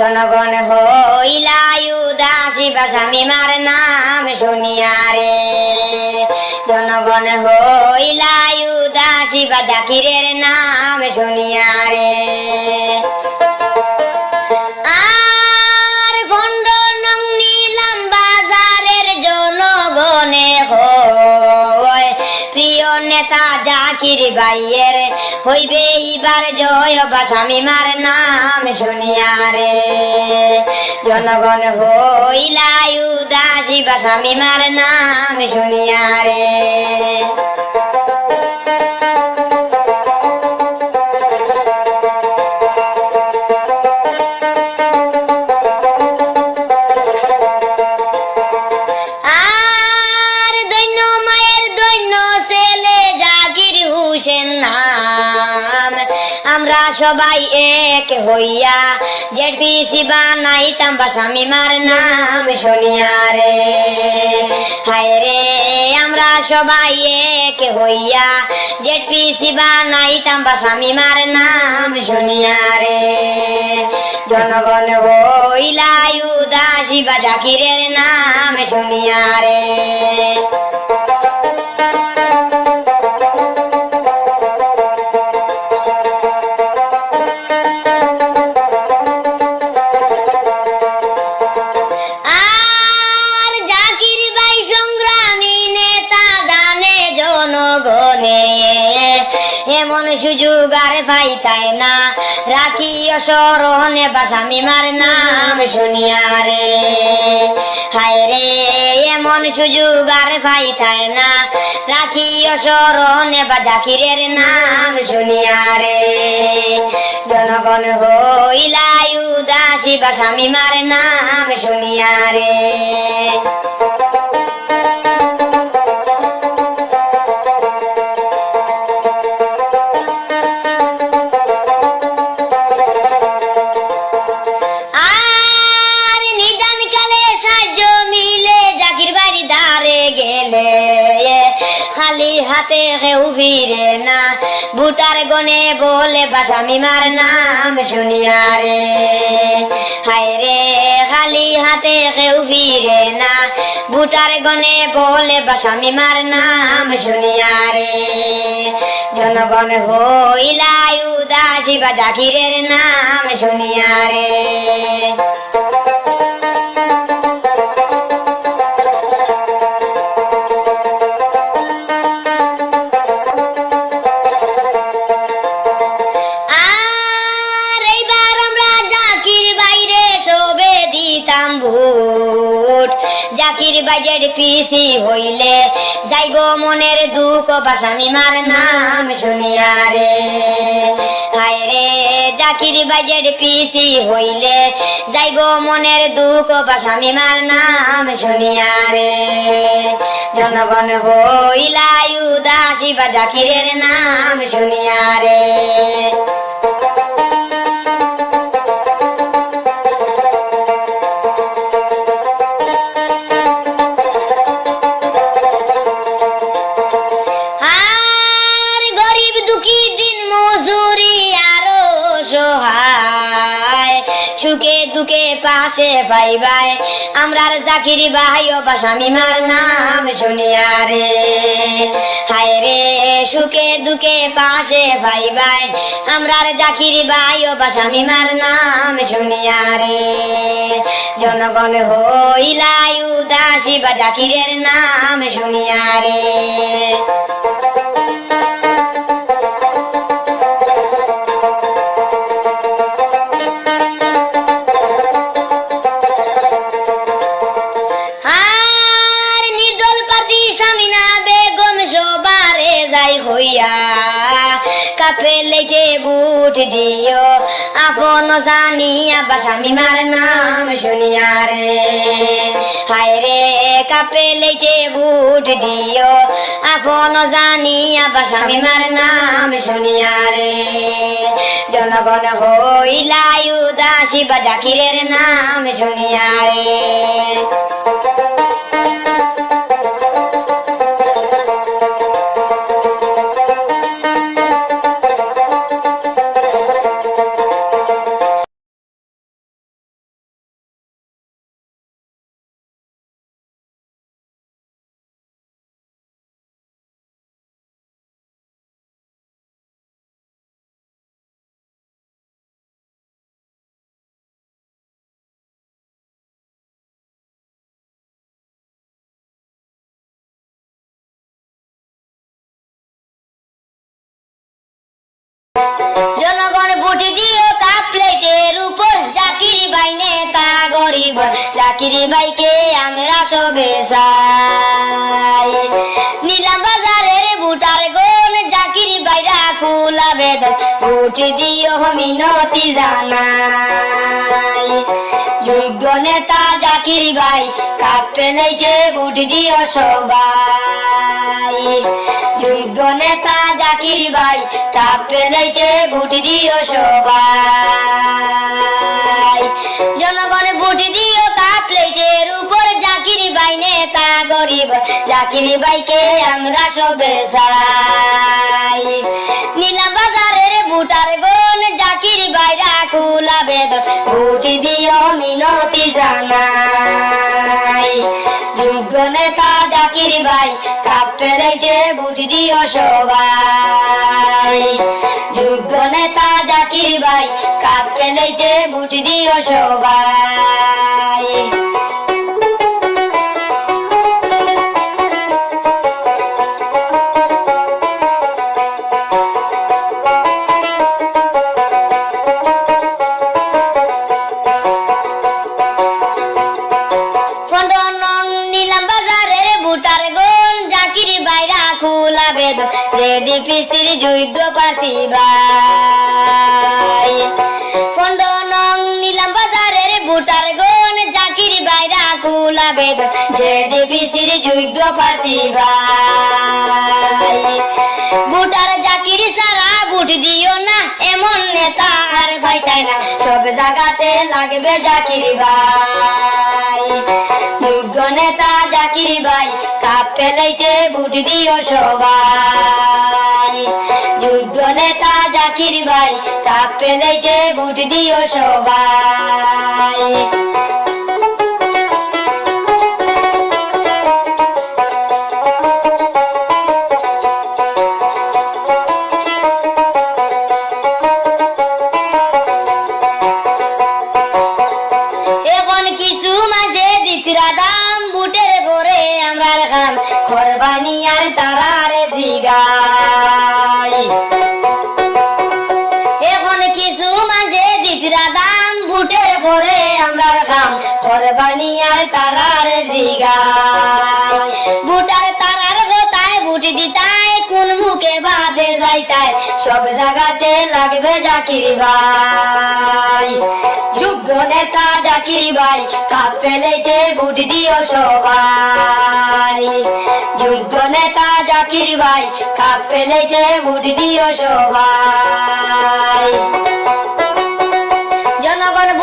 জনগণ হইলায়ুদাসী উদাসী বা স্বামীমার নাম শুনিয়া রে। জনগণ হইলায়ুদাসী বা জাকিরের নাম শুনিয়া রে। জাকির বাইয়ের হইবে এবার জয় বা স্বামীমার নাম শুনিয়া রে। জনগণ হইলাই উদাসী বা স্বামীমার নাম শুনিয়া রে। এক হইয়া জেড পিসি বানাইতাম বা স্বামীমার নাম শুনিয়া রে। হায় রে, আমরা সবাই এক হইয়া জেড পিসি বানাইতাম বা স্বামীমার নাম শুনিয়া রে। জনগণ হইলাই উদাসী বা জাকিরের নাম শুনিয়া রে। এমন সুযোগ আর পাইতাই না। রাখি অসরণে বাসামি মার নাম শুনিয়া রে। হায় রে, এমন সুযোগ আর পাইতাই না। রাখি অসরণে বা জাকিরের নাম শুনিয়া রে। জনগণ হইলাই উদাসী বা স্বামী মার নাম শুনিয়া রে। হাতে কেউ ফিরে না। বুটার গনে বলে, বাসামি মার নাম শুনিয়া রে। হায় রে, খালি হাতে কেউ ফিরে না। বুটার গনে বলে, বাসামি মার নাম শুনিয়া রে। জনগণ হইলাই উদাসী বা জাকিরের নাম শুনিয়া রে। দিতাম ভোট। জাকির বাজের পিসি হইলে যাইব মনের দুঃখ বাসামি মার নাম শুনিয়া রে। হায় জাকির বাজের পিসি হইলে যাইব মনের দুঃখ বাসামি মার নাম শুনিয়া রে। জনগণ হইলাই উদাসী বা জাকিরের নাম শুনিয়া রে। দুঃখে পাশে পাইবাই আমরার জাকিরি ভাই ও বাসামি মার নাম শুনিয়া রে। হায় রে, সুখে দুঃখে পাশে পাইবাই আমরার জাকিরি ভাই ও বাসামি মার নাম শুনিয়া রে। জনগণ হইলাই উদাসী বা জাকিরের নাম শুনিয়া রে। যাই হইয়া, কাপে লেগে বুট দিও। আপন জানিয়া বাসামি মার নাম শুনিয়া রে। হায় রে, কাপে লেগে বুট দিও। আপন জানিয়া বাসামি মার নাম শুনিয়া রে। জনগণ হইলাই উদাসী বা জাকিরের নাম শুনিয়া রে। বুট দিও কাপ প্লেটের উপর জাকিরি বাই নেতা গরিব, জাকিরি বাইকে আমরা সবে চাই। নীলাম বাজারের বুটার গোন জাকিরি বাইরা কুলা বেদন বুট দিও মিনতি জানাই। যোগ্য নেতা জাকিরি ভাই কাপ পেলাইতে বুট দিও সবাই। যোগ্য নেতা জাকির ভাই কাপ পেলাইতে ভোট দিও সবাই। জনগণ ভোট দিও কাপ প্লেটের উপর, জাকির ভাই নেতা গরিব, জাকির ভাইকে আমরা সবে চাই নীলাম বাজারের বুটার গোন জাকির ভাইরা কুলা বেদ ভোট দিও মিনতি জানাই। যোগ্য নেতা জাকির ভাই কাপ পেলাইতে ভোট দিও সবাই। যোগ্য নেতা জাকির ভাই কাপ পেলাইতে ভোট দিও সবাই। পিসির যুদ্ধ পাতি ভাই। বুটার জাকিরি সারা বুট দিও না, এমন নেতা আর ভাইটাই না। সব জায়গাতে লাগবে জাকিরি ভাই। যোগ্য নেতা জাকিরি ভাই, কাপ পেলাইতে ভোট দিও সবাই। যোগ্য নেতা জাকিরি ভাই, কাপ পেলাইতে ভোট দিও সবাই। দাম বুটের পরে আমরা খাম খরবানি আর তারার জিগাই বুটার তারার গোতায়, বুট দিতাই কোন মুখে বাদে যাইতাই সব জায়গাতে লাগবে জাকির ভাই। যোগ্য নেতা জাকির ভাই, কাপ পেলেতে ভোট দিও সবাই। যোগ্য নেতা জাকির ভাই, কাপ পেলেতে ভোট দিও সবাই।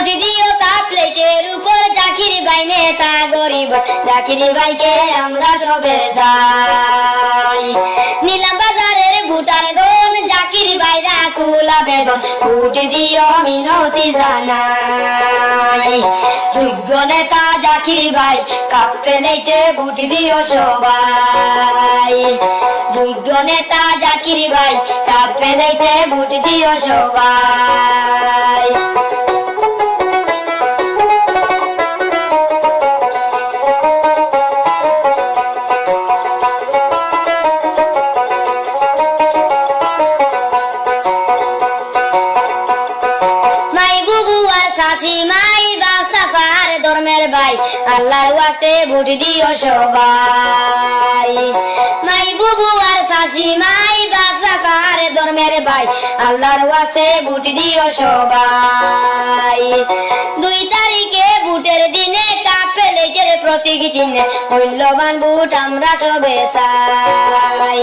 জনগণ দিও কাপ প্লেটের উপর। জাকির ভাই নেতা গরিব, জাকির ভাইকে আমরা সবে চাই। নীলাম বাজারের গন জাকির ভাইরা খোলা বেদন দিও মিনতি জানাই। যোগ্য নেতা জাকির ভাই, কাপ পেলেতে ভোট দিও সবাই। যোগ্য নেতা জাকির ভাই ভোট দিও সবাই। ভোট দিও সবাই। মাই বুবু আর সাসি, মাই বাসা সার ধর্মের ভাই। আল্লাহর ওয়াসে ভোট দিও সবাই। দুই তারিখে ভোটের দিনে প্রতীক চিহ্নে মূল্যবান বুট আমরা সবে চাই।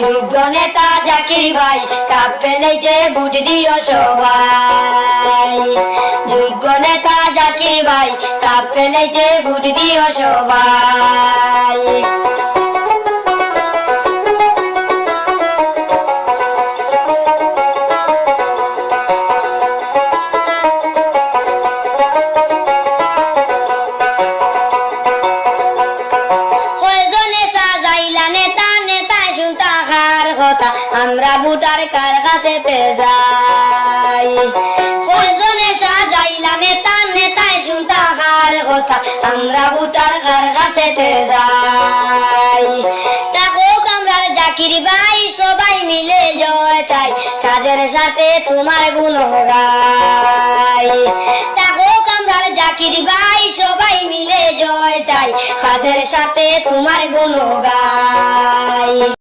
যোগ্য নেতা জাকির ভাই কাপে যে বুট দিও সবাই। যোগ্য নেতা জাকির ভাই কাপে যে বুট দিও সবাই। কার কাছে যাই। কয়জনে সাজাইলা নেতা নেতা শুনতা হার কথা। আমরা বুটার কার কাছে যাই। আমরা জাকির জাকির ভাই সবাই মিলে জয় চাই। কাজের সাথে তোমার গুণ গাই তাকো কামরার জাকির ভাই সবাই মিলে জয় চাই। কাজের সাথে তোমার গুণ গাই